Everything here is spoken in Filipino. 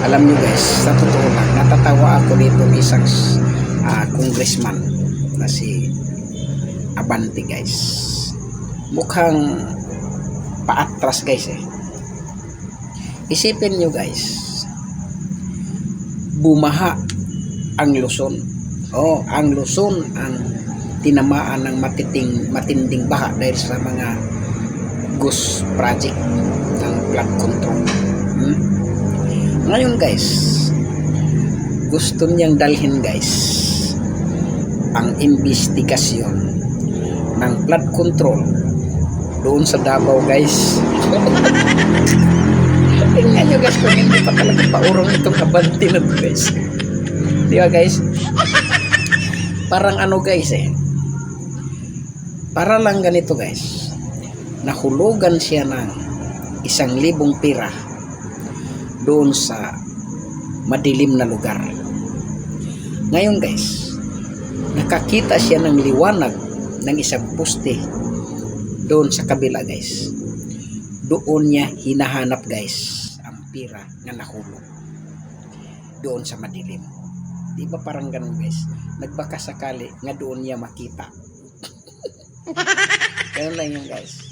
alam nyo guys, sa totoo lang, natatawa ako dito isang ah, congressman na si Abante guys. Mukhang paatras guys eh. Isipin nyo guys, bumaha ang Luzon. Oh, ang Luzon ang tinamaan ng matiting, matinding baha dahil sa mga ghost project ng flood control. Ngayon guys, gusto niyang dalhin guys ang investigasyon ng flood control doon sa Davao guys. Tingnan nyo guys kung hindi pa talaga paurong itong abante na to guys. Di ba guys? Parang ano guys eh. Para lang ganito guys. Nahulugan siya ng isang libong pira doon sa madilim na lugar. Ngayon guys, nakakita siya ng liwanag ng isang poste doon sa kabila guys. Doon niya hinahanap guys ang pira na nahulog doon sa madilim. Di ba parang ganun guys? Nagbaka sakali nga doon niya makita. ganun lang yun guys.